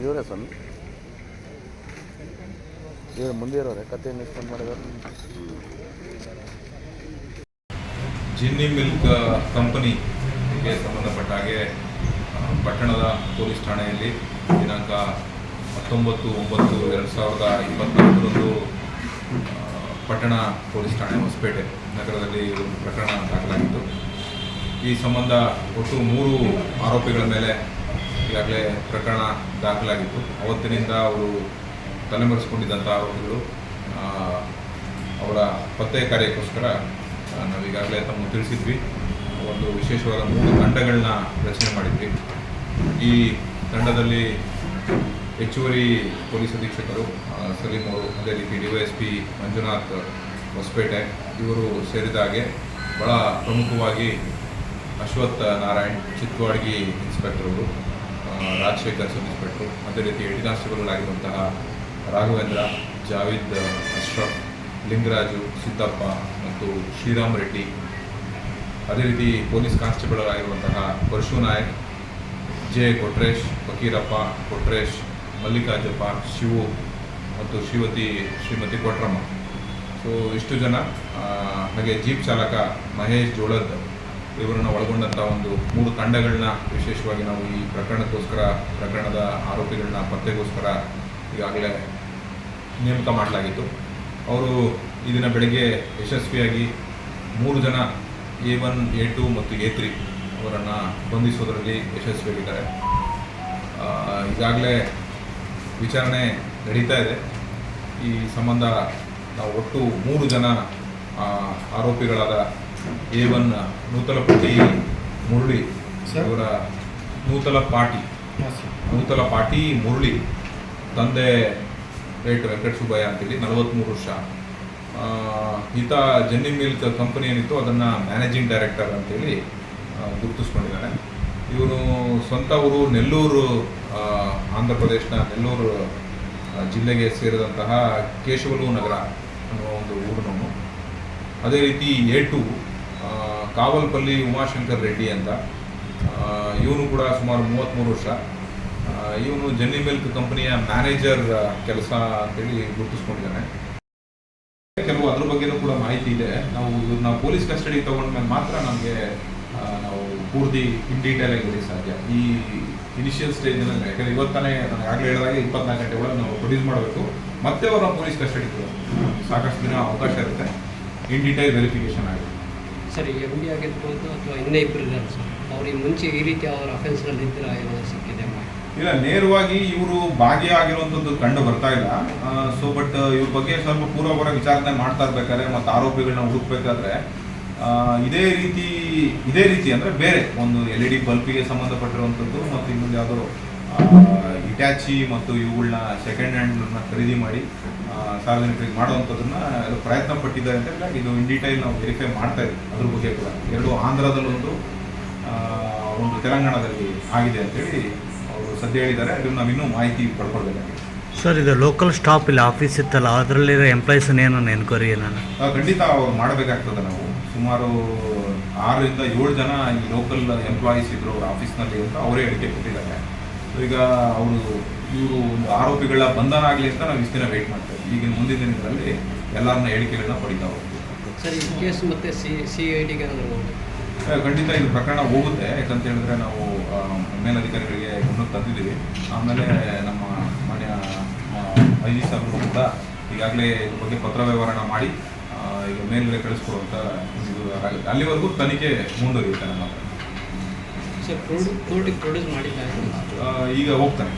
ಇವರೇ ಸ್ವಾಮಿ. ಇವ್ರ ಮುಂದೆ ಇರೋರೆ ಕತೆ ಇನ್ವೆಸ್ಟ್ಮೆಂಟ್ ಮಾಡಿದಾರೆ ಜಿನ್ನಿ ಮಿಲ್ಕ್ ಕಂಪನಿಗೆ ಸಂಬಂಧಪಟ್ಟ ಹಾಗೆ ಪಟ್ಟಣದ ಪೊಲೀಸ್ ಠಾಣೆಯಲ್ಲಿ ದಿನಾಂಕ ಹತ್ತೊಂಬತ್ತು, ಒಂಬತ್ತು, ಎರಡು ಸಾವಿರದ ಇಪ್ಪತ್ತ್ನಾಲ್ಕರಂದು ಪಟ್ಟಣ ಪೊಲೀಸ್ ಠಾಣೆ ಹೊಸಪೇಟೆ ನಗರದಲ್ಲಿ ಒಂದು ಪ್ರಕರಣ ದಾಖಲಾಗಿತ್ತು. ಈ ಸಂಬಂಧ ಒಟ್ಟು ಮೂರು ಆರೋಪಿಗಳ ಮೇಲೆ ಈಗಾಗಲೇ ಪ್ರಕರಣ ದಾಖಲಾಗಿತ್ತು. ಅವತ್ತಿನಿಂದ ಅವರು ತಲೆಮರೆಸಿಕೊಂಡಿದ್ದಂಥ ಆರೋಪಿಗಳು ಅವರ ಪತ್ತೆ ಕಾರ್ಯಕ್ಕೋಸ್ಕರ ನಾವೀಗಾಗಲೇ ತಮ್ಮ ತಿಳಿಸಿದ್ವಿ. ಒಂದು ವಿಶೇಷವಾದ ಮೂರು ತಂಡಗಳನ್ನ ರಚನೆ ಮಾಡಿದ್ವಿ. ಈ ತಂಡದಲ್ಲಿ ಹೆಚ್ಚುವರಿ ಪೊಲೀಸ್ ಅಧೀಕ್ಷಕರು ಸಲೀಂ ಅವರು, ಅದೇ ರೀತಿ D Y P Manjunath, Hosapete, ಇವರು ಸೇರಿದ ಹಾಗೆ ಬಹಳ ಪ್ರಮುಖವಾಗಿ ಅಶ್ವಥ್ ನಾರಾಯಣ್, ಚಿತ್ವಾಡ್ಗಿ ಇನ್ಸ್ಪೆಕ್ಟರ್ ಅವರು ರಾಜಶೇಖರ್ ಸಬ್ ಇನ್ಸ್ಪೆಕ್ಟರ್, ಅದೇ ರೀತಿ ಹೆಡ್ ಕಾನ್ಸ್ಟೇಬಲ್ಗಳಾಗಿರುವಂತಹ ರಾಘವೇಂದ್ರ, ಜಾವಿದ್ ಅಶ್ರಫ್, ಲಿಂಗರಾಜು, ಸಿದ್ದಪ್ಪ ಮತ್ತು ಶ್ರೀರಾಮ್ ರೆಡ್ಡಿ ಅದೇ ರೀತಿ ಪೊಲೀಸ್ ಕಾನ್ಸ್ಟೇಬಲ್ ಆಗಿರುವಂತಹ ಪರಶು ನಾಯಕ್, ಜೆ ಕೊಟ್ರೇಶ್, ಫಕೀರಪ್ಪ ಕೊಟ್ರೇಶ್ ಮಲ್ಲಿಕಾರ್ಜಪ್ಪ ಶಿವು ಮತ್ತು ಶ್ರೀಮತಿ ಶ್ರೀಮತಿ ಕೊಟ್ರಮ್ಮ. ಸೊ ಇಷ್ಟು ಜನ ಹಾಗೆ ಜೀಪ್ ಚಾಲಕ ಮಹೇಶ್ ಜೋಳದ್ ಇವರನ್ನು ಒಳಗೊಂಡಂಥ ಒಂದು ಮೂರು ತಂಡಗಳನ್ನ ವಿಶೇಷವಾಗಿ ನಾವು ಈ ಪ್ರಕರಣಕ್ಕೋಸ್ಕರ, ಪ್ರಕರಣದ ಆರೋಪಿಗಳನ್ನ ಪತ್ತೆಗೋಸ್ಕರ ಈಗಾಗಲೇ ನೇಮಕ ಮಾಡಲಾಗಿತ್ತು. ಅವರು ಈ ದಿನ ಬೆಳಗ್ಗೆ ಯಶಸ್ವಿಯಾಗಿ ಮೂರು ಜನ ಎ ಒನ್ ಎ ಟು ಮತ್ತು ಎ ತ್ರೀ ಅವರನ್ನು ಬಂಧಿಸೋದರಲ್ಲಿ ಯಶಸ್ವಿಯಾಗಿದ್ದಾರೆ. ಈಗಾಗಲೇ ವಿಚಾರಣೆ ನಡೀತಾ ಇದೆ. ಈ ಸಂಬಂಧ ನಾವು ಒಟ್ಟು ಮೂರು ಜನ ಆರೋಪಿಗಳಾದ ಎ ಒನ್ ನೂತಲಪಟ್ಟಿ ಮುರಳಿ ಅವರ ನೂತಲ ಪಾಟಿ ನೂತಲ ಪಾಟಿ ಮುರಳಿ ತಂದೆ ರೈಟ್ ವೆಂಕಟ ಸುಬ್ಬಯ್ಯ ಅಂತೇಳಿ ನಲವತ್ತ್ಮೂರು ವರ್ಷ. ಈತ ಜೆನ್ನಿ ಮಿಲ್ಕ್ ಕಂಪನಿ ಏನಿತ್ತು ಅದನ್ನು ಮ್ಯಾನೇಜಿಂಗ್ ಡೈರೆಕ್ಟರ್ ಅಂತೇಳಿ ಗುರುತಿಸ್ಕೊಂಡಿದ್ದಾನೆ ಇವನು ಸ್ವಂತ ಊರು ನೆಲ್ಲೂರು ಆಂಧ್ರ ಪ್ರದೇಶನ ನೆಲ್ಲೂರು ಜಿಲ್ಲೆಗೆ ಸೇರಿದಂತಹ ಕೇಶವಲು ನಗರ ಅನ್ನೋ ಒಂದು ಊರಿನವನು. ಅದೇ ರೀತಿ ಎ ಟು ಕಾವಲ್ಪಲ್ಲಿ ಉಮಾಶಂಕರ್ ರೆಡ್ಡಿ ಅಂತ. ಇವನು ಕೂಡ ಸುಮಾರು ಮೂವತ್ತ್ಮೂರು ವರ್ಷ. ಇವನು ಜೆನ್ನಿ ಮಿಲ್ಕ್ ಕಂಪನಿಯ ಮ್ಯಾನೇಜರ್ ಕೆಲಸ ಅಂತೇಳಿ ಗುರುತಿಸ್ಕೊಂಡಿದ್ದಾನೆ ಕೆಲವು ಅದ್ರ ಬಗ್ಗೆನೂ ಕೂಡ ಮಾಹಿತಿ ಇದೆ. ನಾವು ಇವ್ರನ್ನ ಪೊಲೀಸ್ ಕಸ್ಟಡಿ ತಗೊಂಡ್ಮೇಲೆ ಮಾತ್ರ ನಮಗೆ ನಾವು ಪೂರ್ತಿ ಇನ್ ಡೀಟೇಲ್ ಆಗಿ ಸಾಧ್ಯ. ಈ ಇನಿಷಿಯಲ್ ಸ್ಟೇಜ್ನಲ್ಲಿ ಯಾಕಂದ್ರೆ ಇವತ್ತಾನೆ ನನಗೆ ಆಗಲೇ ಹೇಳಿದಾಗ ಇಪ್ಪತ್ನಾಲ್ಕು ಗಂಟೆ ಒಳಗೆ ನಾವು ಪ್ರೊಡ್ಯೂಸ್ ಮಾಡಬೇಕು. ಮತ್ತೆ ಅವರ ಪೊಲೀಸ್ ಕಸ್ಟಡಿ ಸಾಕಷ್ಟು ದಿನ ಅವಕಾಶ ಇರುತ್ತೆ. ಇನ್ ಡೀಟೇಲ್ ವೆರಿಫಿಕೇಶನ್ ಆಗಿದೆ ಸರಿ ಎಂ ಡಿ ಆಗಿರ್ಬೋದು ಅಥವಾ ಇನ್ನೇ ಇಬ್ಬರು ಅವ್ರಿಗೆ ಮುಂಚೆ ಈ ರೀತಿ ಅವರ ಅಫೆನ್ಸ್ನಲ್ಲಿ ಇದ್ದರೆ? ಸಿಕ್ಕಿದೆ? ಇಲ್ಲ, ನೇರವಾಗಿ ಇವರು ಭಾಗಿಯಾಗಿರುವಂಥದ್ದು ಕಂಡು ಬರ್ತಾ ಇಲ್ಲ. ಸೊ ಬಟ್ ಇವ್ರ ಬಗ್ಗೆ ಸ್ವಲ್ಪ ಪೂರ್ವಪರ ವಿಚಾರಣೆ ಮಾಡ್ತಾ ಇರ್ಬೇಕಾದ್ರೆ ಮತ್ತು ಆರೋಪಿಗಳನ್ನ ಹುಡುಕ್ಬೇಕಾದ್ರೆ ಇದೇ ರೀತಿ ಇದೇ ರೀತಿ ಅಂದರೆ ಬೇರೆ ಒಂದು ಎಲ್ ಇ ಡಿ ಬಲ್ಪಿಗೆ ಸಂಬಂಧಪಟ್ಟಿರುವಂಥದ್ದು ಮತ್ತು ಇನ್ನೊಂದು ಯಾವುದೋ ಇಟ್ಯಾಚಿ ಮತ್ತು ಇವುಗಳನ್ನ ಸೆಕೆಂಡ್ ಹ್ಯಾಂಡ್ನ ಖರೀದಿ ಮಾಡಿ ಸಾರ್ವಜನಿಕರಿಗೆ ಮಾಡುವಂಥದ್ದನ್ನ ಪ್ರಯತ್ನ ಪಟ್ಟಿದ್ದಾರೆ ಅಂತ ಇದು ಇನ್ ಡೀಟೈಲ್ ನಾವು ವೆರಿಫೈ ಮಾಡ್ತಾ ಇದ್ದೀವಿ. ಅದ್ರ ಬಗ್ಗೆ ಕೂಡ. ಎರಡು ಆಂಧ್ರದಲ್ಲೊಂದು ಒಂದು ತೆಲಂಗಾಣದಲ್ಲಿ ಆಗಿದೆ ಅಂತೇಳಿ ಸದ್ಯ ಹೇಳಿದ್ದಾರೆ ಅದನ್ನು ನಾವು ಇನ್ನೂ ಮಾಹಿತಿ ಪಡ್ಕೊಳ್ಬೇಕಾಗಿದೆ. ಸರ್ ಇದು ಲೋಕಲ್ ಸ್ಟಾಪ್ ಇಲ್ಲಿ ಆಫೀಸ್ ಇತ್ತಲ್ಲ ಅದರಲ್ಲಿರೋ ಎಂಪ್ಲಾಯೀಸನ್ನ ಏನನ್ನ ಎನ್ಕ್ವೈರಿ ನಾನು ಆ, ಖಂಡಿತ ಅವ್ರು ಮಾಡಬೇಕಾಗ್ತದೆ ನಾವು. ಸುಮಾರು ಆರರಿಂದ ಏಳು ಜನ ಈ ಲೋಕಲ್ ಎಂಪ್ಲಾಯೀಸ್ ಇದ್ರು ಅವ್ರ ಆಫೀಸ್ನಲ್ಲಿ ಅಂತ ಅವರೇ ಹೇಳಿಕೆ ಕೊಟ್ಟಿದ್ದಾರೆ. ಈಗ ಅವರು ಇವರು ಒಂದು ಆರೋಪಿಗಳ ಬಂಧನ ಆಗಲಿ ಅಂತ ನಾವು ಇಷ್ಟು ದಿನ ವೆಯ್ಟ್ ಮಾಡ್ತೇವೆ. ಈಗಿನ ಮುಂದಿನ ದಿನಗಳಲ್ಲಿ ಎಲ್ಲರನ್ನ ಹೇಳಿಕೆಗಳನ್ನ ಪಡಿತಾ ಹೋಗ್ತೀವಿ. ಸರ್ ಈ ಕೇಸ್ ಮತ್ತೆ ಸಿ ಸಿ ಐ ಟಿಗೆ ಖಂಡಿತ ಇದು ಪ್ರಕರಣ ಹೋಗುತ್ತೆ. ಯಾಕಂತ ಹೇಳಿದ್ರೆ ನಾವು ಮೇಲಧಿಕಾರಿಗಳಿಗೆ ತಂದಿದ್ದೀವಿ. ಆಮೇಲೆ ನಮ್ಮ ಮಾನ್ಯ ಐ ಜಿ ಸಾಹೇಬ್ರು ಕೂಡ ಈಗಾಗಲೇ ಇದ್ರ ಬಗ್ಗೆ ಪತ್ರ ವ್ಯವಹಾರನ ಮಾಡಿ ಈಗ ಮೇಲ್ಗಡೆ ಕಳಿಸ್ಕೊಡುವಂತ ಇದು ಆಗುತ್ತೆ. ಅಲ್ಲಿವರೆಗೂ ತನಿಖೆ ಮುಂದುವರಿಯುತ್ತೆ ನಮ್ಮ ಪ್ರೊಡ್ಯೂಸ್ ಮಾಡಿಲ್ಲ ಈಗ ಹೋಗ್ತಾನೆ.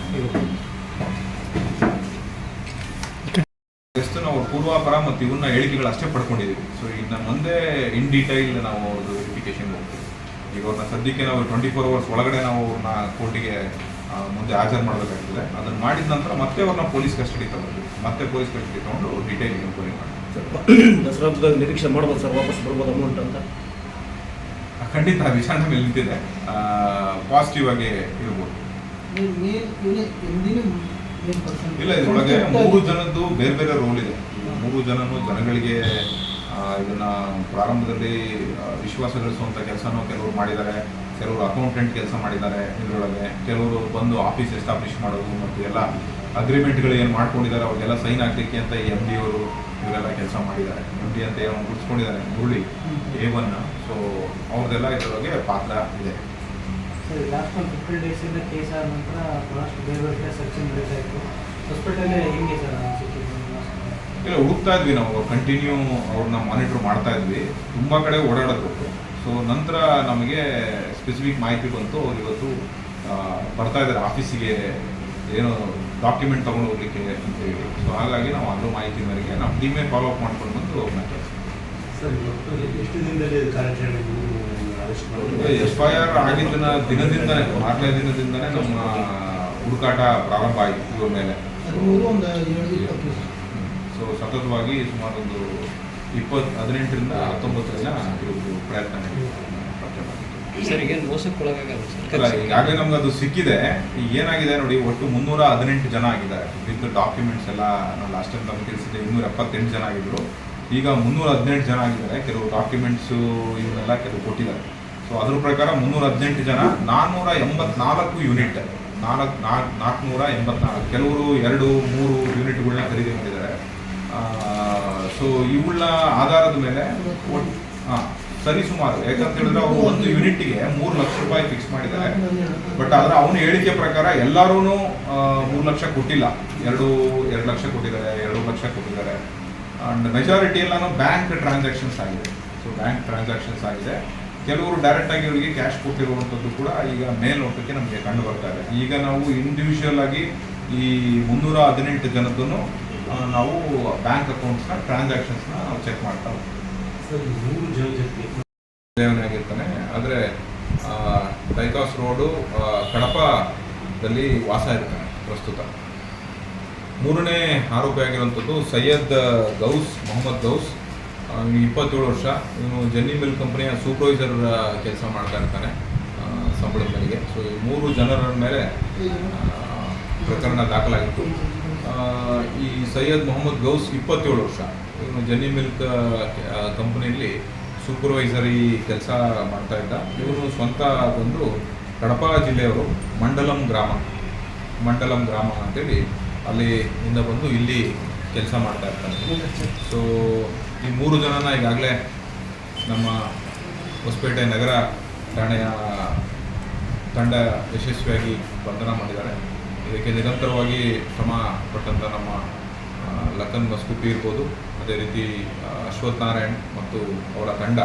ಜಸ್ಟ್ ನಾವು ಪೂರ್ವಾಪರ ಮತ್ತು ಇವನ್ನ ಹೇಳಿಕೆಗಳು ಅಷ್ಟೇ ಪಡ್ಕೊಂಡಿದ್ದೀವಿ. ಸೊ ಇನ್ನು ಮುಂದೆ ಇನ್ ಡೀಟೈಲ್ ನಾವು ಅವ್ರದ್ದು ವೆರಿಫಿಕೇಶನ್ ಹೋಗ್ತೀವಿ ಈಗ ಅವ್ರನ್ನ ಸದ್ಯಕ್ಕೆ ನಾವು ಟ್ವೆಂಟಿ ಫೋರ್ ಅವರ್ಸ್ ಒಳಗಡೆ ನಾವು ಅವ್ರನ್ನ ಕೋರ್ಟಿಗೆ ಮುಂದೆ ಹಾಜರು ಮಾಡಬೇಕಾಗ್ತದೆ. ಅದನ್ನು ಮಾಡಿದ ನಂತರ ಮತ್ತೆ ಅವ್ರನ್ನ ಪೊಲೀಸ್ ಕಸ್ಟಡಿ ತಗೊಂಡು ಮತ್ತೆ ಪೊಲೀಸ್ ಕಸ್ಟಡಿ ತಗೊಂಡು ಡಿಟೇಲ್ ಎನ್ಕ್ವೈರಿ ಮಾಡಿ ದಸರಾ ನಿರೀಕ್ಷೆ ಮಾಡ್ಬೋದು ಸರ್ ವಾಪಸ್ ಬರ್ಬೋದು ಅಮೌಂಟ್ ಅಂತ? ಖಂಡಿತ ಆ ವಿಚಾರಣೆ ಮೇಲೆ ನಿಂತಿದೆ ಪಾಸಿಟಿವ್ ಆಗಿ ಇರ್ಬೋದು ಇಲ್ಲ ಇದ್ರೊಳಗೆ ಮೂರು ಜನದ್ದು ಬೇರೆ ಬೇರೆ ರೋಲ್ ಇದೆ. ಮೂರು ಜನನು ಜನಗಳಿಗೆ ಇದನ್ನ ಪ್ರಾರಂಭದಲ್ಲಿ ವಿಶ್ವಾಸ ಗಳಿಸುವಂತ ಕೆಲಸನೂ ಕೆಲವರು ಮಾಡಿದ್ದಾರೆ. ಕೆಲವರು ಅಕೌಂಟೆಂಟ್ ಕೆಲಸ ಮಾಡಿದ್ದಾರೆ ಇದರೊಳಗೆ ಕೆಲವರು ಬಂದು ಆಫೀಸ್ ಎಸ್ಟಾಬ್ಲಿಷ್ ಮಾಡೋದು ಮತ್ತು ಎಲ್ಲ ಅಗ್ರಿಮೆಂಟ್ಗಳು ಏನು ಮಾಡ್ಕೊಂಡಿದ್ದಾರೆ ಅವಾಗೆಲ್ಲ ಸೈನ್ ಆಗಲಿಕ್ಕೆ ಅಂತ ಎಂ ಡಿ ಅವರು ಇವರೆಲ್ಲ ಕೆಲಸ ಮಾಡಿದ್ದಾರೆ. ಎಂ ಡಿ ಅಂತ ಏನೋ ಮುಗಿಸ್ಕೊಂಡಿದ್ದಾರೆ ಮುರುಳಿ ಎ ಒನ್ ಸೊ ಅವ್ರದ್ದೆಲ್ಲ ಇದರೊಳಗೆ ಪಾತ್ರ ಇದೆ. ಲಾಸ್ಟ್ ಒಂದು ಫಿಫ್ಟೀನ್ ಡೇಸಿಂದ ಕೇಸ್ ಆದ ನಂತರ ಬೇರೆ ಬೇರೆ ಹಾಸ್ಪಿಟಲೇ ಹೆಂಗೆ ಸರ್? ಇಲ್ಲ ಹುಡುಕ್ತಾ ಇದ್ವಿ ನಾವು ಕಂಟಿನ್ಯೂ ಅವ್ರನ್ನ ಮಾನಿಟರ್ ಮಾಡ್ತಾ ಇದ್ವಿ. ತುಂಬ ಕಡೆ ಓಡಾಡೋದು. ಸೊ ನಂತರ ನಮಗೆ ಸ್ಪೆಸಿಫಿಕ್ ಮಾಹಿತಿ ಬಂತು ಅವ್ರು ಇವತ್ತು ಬರ್ತಾ ಇದ್ದಾರೆ ಆಫೀಸಿಗೆ ಏನೋ ಡಾಕ್ಯುಮೆಂಟ್ ತೊಗೊಂಡು ಹೋಗ್ಲಿಕ್ಕೆ ಅಂತ ಹೇಳಿ. ಸೊ ಹಾಗಾಗಿ ನಾವು ಅದ್ರ ಮಾಹಿತಿ ಮೇರೆಗೆ ನಮ್ಮ ಟೀಮೇ ಫಾಲೋ ಅಪ್ ಮಾಡ್ಕೊಂಡು ಬಂದು ಅವ್ರನ್ನ ಕೆಲಸ ಸರ್ ಇವತ್ತು ಎಷ್ಟು ದಿನದಲ್ಲಿ ಕಾರ್ಯಾಚರಣೆ ಎಫ್ ಐ ಆರ್ ಆಗಿದ್ದ ದಿನದಿಂದ ಮಾರನೇ ದಿನದಿಂದನೇ ನಮ್ಮ ಹುಡುಕಾಟ ಪ್ರಾರಂಭ ಆಯಿತು ಇವ್ರ ಮೇಲೆ. ಸೊ ಸತತವಾಗಿ ಸುಮಾರು ಒಂದು ಇಪ್ಪತ್ತು ಹದಿನೆಂಟರಿಂದ ಹತ್ತೊಂಬತ್ತು ದಿನ ಇವ್ರದ್ದು ಪ್ರಯತ್ನ. ಸರ್ ಈಗಾಗಲೇ ನಮ್ಗೆ ಅದು ಸಿಕ್ಕಿದೆ. ಈಗ ಏನಾಗಿದೆ ನೋಡಿ, ಒಟ್ಟು ಮುನ್ನೂರ ಹದಿನೆಂಟು ಜನ ಆಗಿದ್ದಾರೆ. ವಿತ್ ಡಾಕ್ಯುಮೆಂಟ್ಸ್ ಎಲ್ಲ ನಾವು ಲಾಸ್ಟ್ ಟೈಮ್ ತಮಗೆ ತಿಳಿಸಿದ್ದೆ, ಇನ್ನೂರ ಎಪ್ಪತ್ತೆಂಟು ಜನ ಆಗಿದ್ರು. ಈಗ ಮುನ್ನೂರ ಹದಿನೆಂಟು ಜನ ಆಗಿದ್ದಾರೆ. ಕೆಲವು ಡಾಕ್ಯುಮೆಂಟ್ಸು ಇವನ್ನೆಲ್ಲ ಕೆಲವು ಕೊಟ್ಟಿದ್ದಾರೆ. ಸೊ ಅದ್ರ ಪ್ರಕಾರ ಮುನ್ನೂರ ಹದಿನೆಂಟು ಜನ ನಾನ್ನೂರ ಎಂಬತ್ನಾಲ್ಕು ಯೂನಿಟ್ ನಾಲ್ಕು ನಾಲ್ಕು, ನಾಲ್ಕುನೂರ ಎಂಬತ್ನಾಲ್ಕು, ಕೆಲವರು ಎರಡು, ಮೂರು ಯೂನಿಟ್ಗಳನ್ನ ಖರೀದಿ ಮಾಡಿದ್ದಾರೆ. ಸೊ ಇವುಗಳ ಆಧಾರದ ಮೇಲೆ ಹಾಂ. ಸರಿ ಸುಮಾರು. ಯಾಕಂತ ಹೇಳಿದ್ರೆ ಅವರು ಒಂದು ಯೂನಿಟ್ಗೆ ಮೂರು ಲಕ್ಷ ರೂಪಾಯಿ ಫಿಕ್ಸ್ ಮಾಡಿದ್ದಾರೆ. ಬಟ್ ಆದ್ರೆ ಅವನ ಹೇಳಿಕೆ ಪ್ರಕಾರ ಎಲ್ಲರೂ ಮೂರು ಲಕ್ಷ ಕೊಟ್ಟಿಲ್ಲ. ಎರಡು ಎರಡು ಲಕ್ಷ ಕೊಟ್ಟಿದ್ದಾರೆ, ಎರಡು ಲಕ್ಷ ಕೊಟ್ಟಿದ್ದಾರೆ. ಅಂಡ್ ಮೆಜಾರಿಟಿ ಎಲ್ಲಾನು ಬ್ಯಾಂಕ್ ಟ್ರಾನ್ಸಾಕ್ಷನ್ಸ್ ಆಗಿದೆ. ಸೊ ಬ್ಯಾಂಕ್ ಟ್ರಾನ್ಸಾಕ್ಷನ್ಸ್ ಆಗಿದೆ. ಕೆಲವರು ಡೈರೆಕ್ಟ್ ಆಗಿ ಇವರಿಗೆ ಕ್ಯಾಶ್ ಕೊಟ್ಟಿರುವಂಥದ್ದು ಕೂಡ ಈಗ ಮೇಲ್ನೋಟಕ್ಕೆ ನಮಗೆ ಕಂಡು ಬರ್ತಾ ಇದೆ. ಈಗ ನಾವು ಇಂಡಿವಿಜುವಲ್ ಆಗಿ ಈ ಮುನ್ನೂರ ಹದಿನೆಂಟು ಜನದನ್ನು ನಾವು ಬ್ಯಾಂಕ್ ಅಕೌಂಟ್ಸ್ನ ಟ್ರಾನ್ಸಾಕ್ಷನ್ಸ್ನ ನಾವು ಚೆಕ್ ಮಾಡ್ತಾ ಹೋಗ್ತೀವಿ. ಆಗಿರ್ತಾನೆ ಆದರೆ ಲೈಕಾಸ್ ರೋಡು ಕಡಪದಲ್ಲಿ ವಾಸ ಇರ್ತಾನೆ ಪ್ರಸ್ತುತ. ಮೂರನೇ ಆರೋಪಿ ಆಗಿರುವಂಥದ್ದು ಸೈಯದ್ ಗೌಸ್, ಮೊಹಮ್ಮದ್ ಗೌಸ್. ಇಪ್ಪತ್ತೇಳು ವರ್ಷ. ಇವನು ಜೆನ್ನಿ ಮಿಲ್ ಕಂಪನಿಯ ಸೂಪರ್ವೈಸರ್ ಕೆಲಸ ಮಾಡ್ತಾ ಇರ್ತಾನೆ ಸಂಬಳದ ಮೇಲೆಗೆ ಸೊ ಈ ಮೂರು ಜನರ ಮೇಲೆ ಪ್ರಕರಣ ದಾಖಲಾಗಿತ್ತು. ಈ ಸೈಯದ್ ಮೊಹಮ್ಮದ್ ಗೌಸ್ ಇಪ್ಪತ್ತೇಳು ವರ್ಷ. ಇವನು ಜೆನ್ನಿ ಮಿಲ್ಕ್ ಕಂಪ್ನಿಯಲ್ಲಿ ಸೂಪರ್ವೈಸರಿ ಕೆಲಸ ಮಾಡ್ತಾ ಇದ್ದ. ಇವರು ಸ್ವಂತ ಬಂದು ಕಡಪ ಜಿಲ್ಲೆಯವರು ಮಂಡಲಂ ಗ್ರಾಮ ಮಂಡಲಂ ಗ್ರಾಮ ಅಂತೇಳಿ ಅಲ್ಲಿ ಇಂದ ಬಂದು ಇಲ್ಲಿ ಕೆಲಸ ಮಾಡ್ತಾ ಇರ್ತಾರೆ. ಸೊ ಈ ಮೂರು ಜನನ ಈಗಾಗಲೇ ನಮ್ಮ ಹೊಸಪೇಟೆ ನಗರ ಠಾಣೆಯ ತಂಡ ಯಶಸ್ವಿಯಾಗಿ ಬಂಧನ ಮಾಡಿದ್ದಾರೆ. ಇದಕ್ಕೆ ನಿರಂತರವಾಗಿ ಶ್ರಮ ಪಟ್ಟಂಥ ನಮ್ಮ ಲಕ್ಕನ್ ಮಸ್ಕುಪಿ ಇರ್ಬೋದು. ಅದೇ ರೀತಿ ಅಶ್ವಥ್ ನಾರಾಯಣ್ ಮತ್ತು ಅವರ ತಂಡ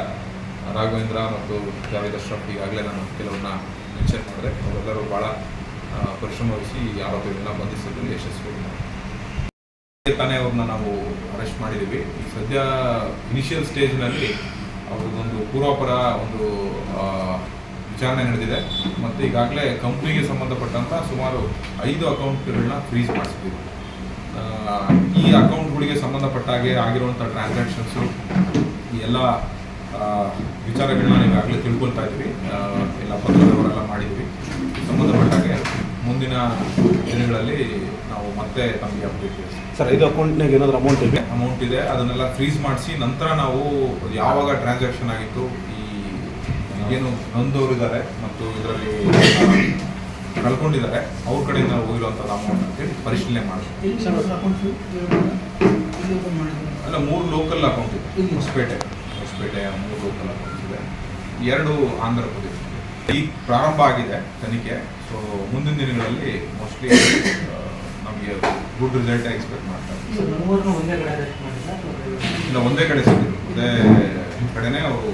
ರಾಘವೇಂದ್ರ ಮತ್ತು ಜಾವೇದ್ ಅಶ್ರಫ್ ಈಗಾಗಲೇ ನಾನು ಕೆಲವನ್ನ ಮೆನ್ಷನ್ ಮಾಡಿದೆ. ಅವರೆಲ್ಲರೂ ಭಾಳ ಆ, ಪರಿಶ್ರಮ ವಹಿಸಿ ಈ ಆರೋಪಿಗಳನ್ನ ಬಂಧಿಸಿದ್ರು ಯಶಸ್ವಿ ತಾನೇ ಅವ್ರನ್ನ ನಾವು ಅರೆಸ್ಟ್ ಮಾಡಿದ್ದೀವಿ ಈ ಸದ್ಯ ಇನಿಷಿಯಲ್ ಸ್ಟೇಜ್ನಲ್ಲಿ ಅವ್ರದ್ದೊಂದು ಪೂರ್ವಾಪರ ಒಂದು ವಿಚಾರಣೆ ನಡೆದಿದೆ. ಮತ್ತು ಈಗಾಗಲೇ ಕಂಪ್ನಿಗೆ ಸಂಬಂಧಪಟ್ಟಂಥ ಸುಮಾರು ಐದು ಅಕೌಂಟ್ಗಳನ್ನ ಫ್ರೀಸ್ ಮಾಡಿಸಿದ್ದೀವಿ. ಈ ಈ ಅಕೌಂಟ್ಗಳಿಗೆ ಸಂಬಂಧಪಟ್ಟ ಹಾಗೆ ಆಗಿರುವಂಥ ಟ್ರಾನ್ಸಾಕ್ಷನ್ಸು ಈ ಎಲ್ಲ ಆ, ವಿಚಾರಗಳನ್ನ ನಾವು ಈಗಾಗಲೇ ತಿಳ್ಕೊಳ್ತಾ ಇದ್ವಿ ಎಲ್ಲ ಪತ್ರಗಳೆಲ್ಲ ಮಾಡಿದ್ವಿ ಸಂಬಂಧಪಟ್ಟ ಹಾಗೆ ಮುಂದಿನ ದಿನಗಳಲ್ಲಿ ನಾವು ಮತ್ತೆ ತಮಗೆ ಅಪ್ಡೇಟ್ ಸರ್ ಇದು ಅಕೌಂಟ್ನಾಗ ಏನಾದರೂ ಅಮೌಂಟ್ ಇದೆ? ಅಮೌಂಟ್ ಇದೆ. ಅದನ್ನೆಲ್ಲ ಫ್ರೀಸ್ ಮಾಡಿಸಿ ನಂತರ ನಾವು ಯಾವಾಗ ಟ್ರಾನ್ಸಾಕ್ಷನ್ ಆಗಿತ್ತು ಈ ಏನು ನೊಂದವರು ಇದ್ದಾರೆ ಮತ್ತು ಇದರಲ್ಲಿ ಕಳ್ಕೊಂಡಿದ್ದಾರೆ ಅವ್ರ ಕಡೆಯಿಂದ ಹೋಗಿರುವಂಥದ್ದು ಅಮೌಂಟ್ ಅಂತೇಳಿ ಪರಿಶೀಲನೆ ಮಾಡ್ತೀವಿ. ಅಲ್ಲ ಮೂರು ಲೋಕಲ್ ಅಕೌಂಟ್ ಇದೆ. ಹೊಸಪೇಟೆ. ಹೊಸಪೇಟೆ ಮೂರು ಲೋಕಲ್ ಅಕೌಂಟ್ ಇದೆ. ಎರಡು ಆಂಧ್ರ ಪ್ರದೇಶ ಈಗ ಪ್ರಾರಂಭ ಆಗಿದೆ ತನಿಖೆ. ಸೊ ಮುಂದಿನ ದಿನಗಳಲ್ಲಿ ಮೋಸ್ಟ್ಲಿ ನಮಗೆ ಗುಡ್ ರಿಸಲ್ಟ್ ಎಕ್ಸ್ಪೆಕ್ಟ್ ಬೇರೆ? ಇಲ್ಲ ಒಂದೇ ಕಡೆ ಸಿಕ್ಕಿದ್ರು. ಒಂದೇ ಕಡೆನೇ ಅವರು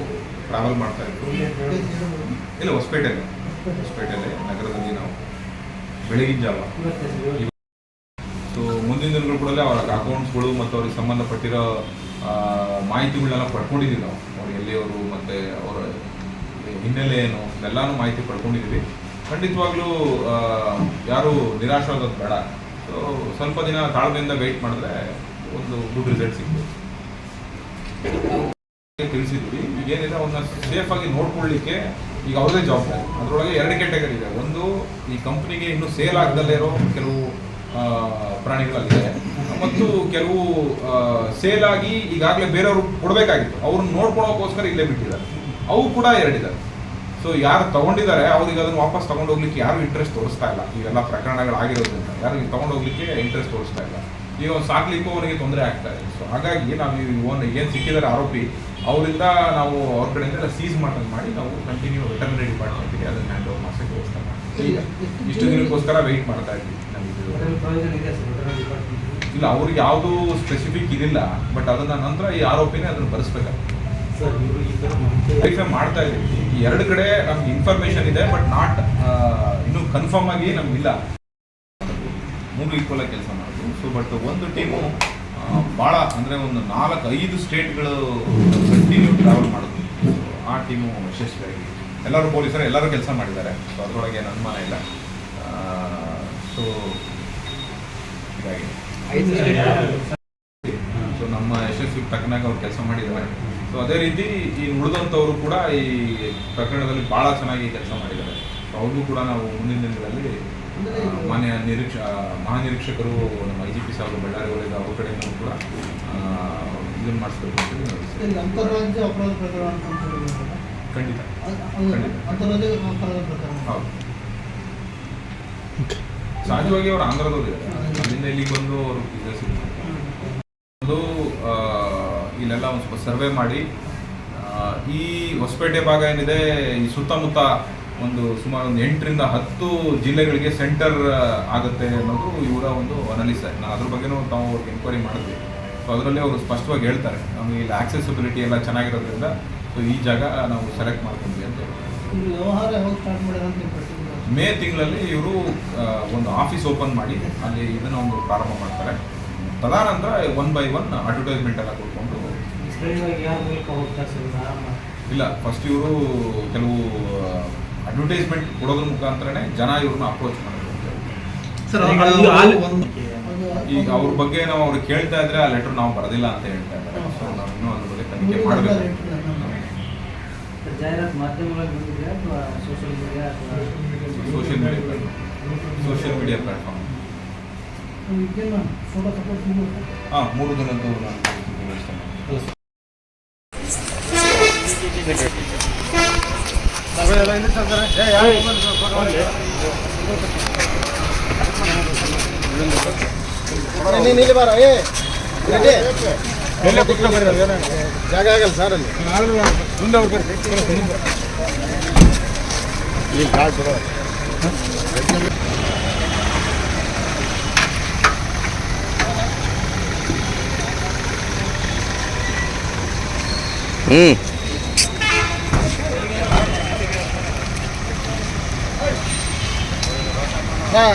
ಟ್ರಾವೆಲ್ ಮಾಡ್ತಾ ಇದ್ರು. ಇಲ್ಲ ಹೊಸಪೇಟೆಯಲ್ಲಿ ಹೊಸಪೇಟೆಯಲ್ಲಿ ನಗರದಲ್ಲಿ ನಾವು ಬೆಳಗಿನ ಜಾವ. ಮುಂದಿನ ಕೂಡ ಅವರ ಅಕೌಂಟ್ಸ್ಗಳು ಮತ್ತು ಅವ್ರಿಗೆ ಸಂಬಂಧಪಟ್ಟಿರೋ ಮಾಹಿತಿಗಳನ್ನೆಲ್ಲ ಪಡ್ಕೊಂಡಿದ್ದೀವಿ ನಾವು. ಅವ್ರು ಎಲ್ಲಿಯವರು ಮತ್ತು ಅವರ ಹಿನ್ನೆಲೆ ಏನು, ಎಲ್ಲಾನು ಮಾಹಿತಿ ಪಡ್ಕೊಂಡಿದ್ದೀವಿ. ಖಂಡಿತವಾಗ್ಲೂ ಯಾರು ನಿರಾಶೆ ಆಗೋದು ಬೇಡ. ಸೊ ಸ್ವಲ್ಪ ದಿನ ತಾಳ್ಮೆಯಿಂದ ವೆಯ್ಟ್ ಮಾಡಿದ್ರೆ ಒಂದು ಗುಡ್ ರಿಸಲ್ಟ್ ಸಿಗ್ಬೋದು. ತಿಳಿಸಿದ್ವಿ ಈಗ ಏನಿದೆ ಅವನ್ನ ಸೇಫ್ ಆಗಿ ನೋಡ್ಕೊಳ್ಳಿಕ್ಕೆ ಈಗ ಅವ್ರದೇ ಜವಾಬ್ದಾರಿ. ಅದರೊಳಗೆ ಎರಡು ಕ್ಯಾಟಗರಿ ಇದೆ. ಒಂದು, ಈ ಕಂಪ್ನಿಗೆ ಇನ್ನೂ ಸೇಲ್ ಆಗದಲ್ಲೇ ಇರೋ ಕೆಲವು ಆ, ಪ್ರಾಣಿಗಳಾಗಿದೆ ಮತ್ತು ಕೆಲವು ಸೇಲ್ ಆಗಿ ಈಗಾಗಲೇ ಬೇರೆಯವರು ಕೊಡಬೇಕಾಗಿತ್ತು. ಅವ್ರನ್ನ ನೋಡ್ಕೊಳೋಕೋಸ್ಕರ ಇಲ್ಲೇ ಬಿಟ್ಟಿದ್ದಾರೆ. ಅವು ಕೂಡ ಎರಡಿದ್ದಾರೆ. ಸೊ ಯಾರು ತಗೊಂಡಿದ್ದಾರೆ ಅವ್ರಿಗೆ ಅದನ್ನು ವಾಪಸ್ ತಗೊಂಡು ಹೋಗ್ಲಿಕ್ಕೆ ಯಾರು ಇಂಟ್ರೆಸ್ಟ್ ತೋರಿಸ್ತಾ ಇಲ್ಲ. ಇವೆಲ್ಲ ಪ್ರಕರಣಗಳಾಗಿರೋದ್ರಿಂದ ಯಾರು ತಗೊಂಡು ಹೋಗ್ಲಿಕ್ಕೆ ಇಂಟ್ರೆಸ್ಟ್ ತೋರಿಸ್ತಾ ಇಲ್ಲ. ಈಗ ಅವ್ನು ಸಾಕ್ಲಿಕ್ಕೂ ಅವನಿಗೆ ತೊಂದರೆ ಆಗ್ತಾ ಇದೆ. ಸೊ ಹಾಗಾಗಿ ನಾವು ಓನ್ ಏನು ಸಿಕ್ಕಿದ್ದಾರೆ ಆರೋಪಿ ಅವರಿಂದ ನಾವು ಅವ್ರ ಕಡೆಯಿಂದ ಸೀಸ್ ಮಾಡೋದು ಮಾಡಿ ನಾವು ಕಂಟಿನ್ಯೂ ವೆಟರ್ನರಿ ಡಿಪಾರ್ಟ್ಮೆಂಟ್ಗೆ ಅದನ್ನ ಹ್ಯಾಂಡ್ ಓವರ್ ಮಾಡ್ಸೋಕ್ಕೆ ವ್ಯವಸ್ಥೆ ಮಾಡ್ತೀವಿ. ಇಷ್ಟು ದಿನಕ್ಕೋಸ್ಕರ ವೆಯ್ಟ್ ಮಾಡ್ತಾ ಇದ್ವಿ ಇಲ್ಲ ಅವ್ರಿಗೆ ಯಾವುದು ಸ್ಪೆಸಿಫಿಕ್ ಇದಿಲ್ಲ ಬಟ್ ಅದನ್ನ ನಂತರ ಈ ಆರೋಪಿನೇ ಅದನ್ನು ವೆರಿಫೈ ಮಾಡ್ತಾ ಇದ್ದೀವಿ. ಈ ಎರಡು ಕಡೆ ನಮ್ಗೆ ಇನ್ಫಾರ್ಮೇಶನ್ ಇದೆ ಬಟ್ ನಾಟ್ ಇನ್ನು ಕನ್ಫರ್ಮ್ ಆಗಿ ನಮ್ಗಿಲ್ಲ ಮೂರು ಈಕ್ವಲ್ ಆಗಿ ಕೆಲಸ ಮಾಡೋದು. ಸೊ ಬಟ್ ಒಂದು ಟೀಮು ಭಾಳ ಅಂದರೆ ಒಂದು ನಾಲ್ಕು ಐದು ಸ್ಟೇಟ್ಗಳು ಕಂಟಿನ್ಯೂ ಟ್ರಾವೆಲ್ ಮಾಡೋದು ಆ ಟೀಮು ಯಶಸ್ವಿಯಾಗಿ. ಎಲ್ಲರೂ ಪೊಲೀಸರು ಎಲ್ಲರೂ ಕೆಲಸ ಮಾಡಿದ್ದಾರೆ. ಸೊ ಅದರೊಳಗೆ ಏನು ಅನುಮಾನ ಇಲ್ಲ. ಸೊ ಸೊ ನಮ್ಮ ಯಶಸ್ವಿ ತಕ್ಕನಾಗ ಅವ್ರು ಕೆಲಸ ಮಾಡಿದ್ದಾರೆ. ಸೊ ಅದೇ ರೀತಿ ಈ ಉಳಿದಂಥವರು ಕೂಡ ಈ ಪ್ರಕರಣದಲ್ಲಿ ಭಾಳ ಚೆನ್ನಾಗಿ ಕೆಲಸ ಮಾಡಿದ್ದಾರೆ. ಸೊ ಅವ್ರಿಗೂ ಕೂಡ ನಾವು ಮುಂದಿನ ದಿನಗಳಲ್ಲಿ ಮಾನ್ಯ ನಿರೀಕ್ಷ ಮಹಾನಿರೀಕ್ಷಕರು ನಮ್ಮ ಐ ಜಿ ಪಿ ಸಾಹೇಬರು ಬಳ್ಳಾರಿ ಅವರಿಂದ ಅವ್ರ ಕಡೆಯಿಂದ ಕೂಡ ಇದನ್ನು ಮಾಡಿಸ್ಬೇಕು ಅಂತಾರಾಜ್ಯ ಅಪರಾಧ ಪ್ರಕರಣ ಅಂತ ಹೇಳಿ ಖಂಡಿತ. ಖಂಡಿತ. ಹೌದು. ಸಹಜವಾಗಿ ಅವರು ಆಂಧ್ರದವ್ರು ಅಲ್ಲಿಂದ ಇಲ್ಲಿಗೆ ಬಂದು ಅವರು ಬಿಸ್ನೆಸ್ ಒಂದು ಇಲ್ಲೆಲ್ಲ ಒಂದು ಸ್ವಲ್ಪ ಸರ್ವೆ ಮಾಡಿ ಈ ಹೊಸಪೇಟೆ ಭಾಗ ಏನಿದೆ, ಈ ಸುತ್ತಮುತ್ತ ಒಂದು ಸುಮಾರು ಒಂದು ಎಂಟರಿಂದ ಹತ್ತು ಜಿಲ್ಲೆಗಳಿಗೆ ಸೆಂಟರ್ ಆಗುತ್ತೆ ಅನ್ನೋದು ಇವರ ಒಂದು ಅನಲಿಸ್ ನಾನು ಅದ್ರ ಬಗ್ಗೆನೂ ತಾವು ಅವ್ರಿಗೆ ಎನ್ಕ್ವೈರಿ ಮಾಡಿದ್ವಿ. ಸೊ ಅದರಲ್ಲಿ ಅವರು ಸ್ಪಷ್ಟವಾಗಿ ಹೇಳ್ತಾರೆ. ನಮಗೆ ಇಲ್ಲಿ ಆಕ್ಸೆಸಿಬಿಲಿಟಿ ಎಲ್ಲ ಚೆನ್ನಾಗಿರೋದ್ರಿಂದ ಸೊ ಈ ಜಾಗ ನಾವು ಸೆಲೆಕ್ಟ್ ಮಾಡ್ಕೊಂಡ್ವಿ ಅಂತ ಹೇಳಿ ಮೇ ತಿಂಗಳಲ್ಲಿ ಇವರು ಒಂದು ಆಫೀಸ್ ಓಪನ್ ಮಾಡಿ ಅಲ್ಲಿ ಇದನ್ನು ಒಂದು ಪ್ರಾರಂಭ ಮಾಡ್ತಾರೆ. ತದಾನಂತರ ಒನ್ ಬೈ ಒನ್ ಅಡ್ವರ್ಟೈಸ್ಮೆಂಟ್ ಎಲ್ಲ ಕೊಟ್ಕೊಂಡು ಇಲ್ಲ ಫಸ್ಟ್ ಇವರು ಕೆಲವು ಅಡ್ವರ್ಟೈಸ್ಮೆಂಟ್ ಕೊಡೋದ್ರ ಮುಖಾಂತರನೇ ಜನ ಇವ್ರನ್ನ ಅಪ್ರೋಚ್ ಮಾಡ್ತಾರೆ ಸರ್ ಈಗ ಅವ್ರ ಬಗ್ಗೆ ನಾವು ಅವ್ರಿಗೆ ಕೇಳ್ತಾ ಇದ್ರೆ ಆ ಲೆಟರ್ ನಾವು ಬರೋದಿಲ್ಲ ಅಂತ ಹೇಳ್ತಾ ಇದ್ದಾರೆ. ಸೊ ನಾವು ಇನ್ನೂ ಅದ್ರ ಬಗ್ಗೆ ತನಿಖೆ ಮಾಡಬೇಕು. ಜಾಹೀರಾತು ಮಾಧ್ಯಮಗಳಲ್ಲಿ ಬಂದಿದೆಯಾ ಅಥವಾ ಸೋಷಿಯಲ್ ಮೀಡಿಯಾ ಅಥವಾ social media social media platform ಹಾಂ ಮೂರು ದಿನದ್ದು ನಾನು ವ್ಯವಸ್ಥೆ ಮಾಡ್ತೀನಿ. ಜಾಗ ಆಗಲ್ಲ ಸರ್ ಅಲ್ಲಿ ಮುಂದೆ ಅವ್ರು ಬರ್ರಿ. ಇಲ್ಲಿ ಬಿಡೋ ಹ್ಞೂ ಹಾಂ